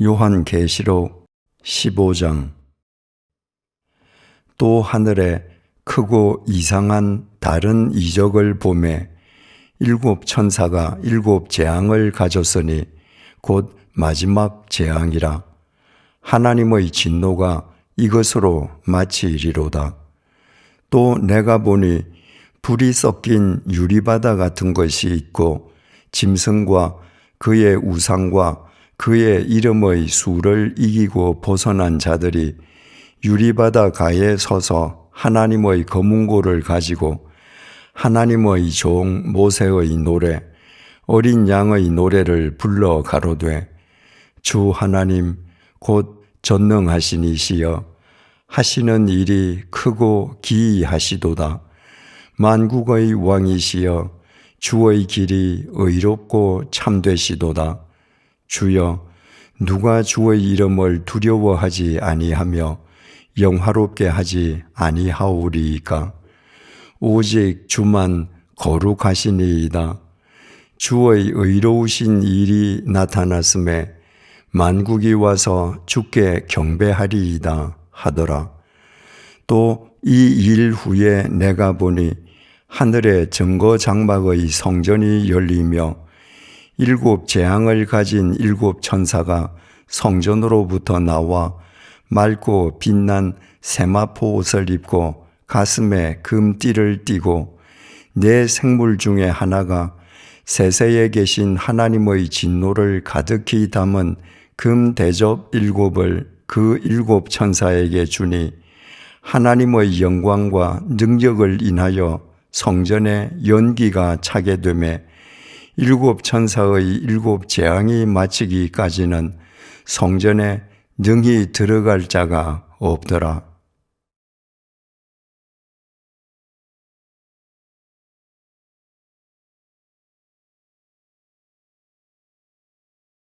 요한 계시록 15장 또 하늘에 크고 이상한 다른 이적을 보매 일곱 천사가 일곱 재앙을 가졌으니 곧 마지막 재앙이라 하나님의 진노가 이것으로 마치리로다. 또 내가 보니 불이 섞인 유리바다 같은 것이 있고 짐승과 그의 우상과 그의 이름의 수를 이기고 벗어난 자들이 유리바다 가에 서서 하나님의 거문고를 가지고 하나님의 종 모세의 노래, 어린 양의 노래를 불러 가로되 주 하나님 곧 전능하신 이시여 하시는 일이 크고 기이하시도다. 만국의 왕이시여 주의 길이 의롭고 참되시도다. 주여 누가 주의 이름을 두려워하지 아니하며 영화롭게 하지 아니하오리이까 오직 주만 거룩하시니이다. 주의 의로우신 일이 나타났음에 만국이 와서 주께 경배하리이다 하더라. 또 이 일 후에 내가 보니 하늘의 증거 장막의 성전이 열리며 일곱 재앙을 가진 일곱 천사가 성전으로부터 나와 맑고 빛난 세마포 옷을 입고 가슴에 금띠를 띠고 네 생물 중에 하나가 세세에 계신 하나님의 진노를 가득히 담은 금 대접 일곱을 그 일곱 천사에게 주니 하나님의 영광과 능력을 인하여 성전에 연기가 차게 되매 일곱 천사의 일곱 재앙이 마치기까지는 성전에 능히 들어갈 자가 없더라.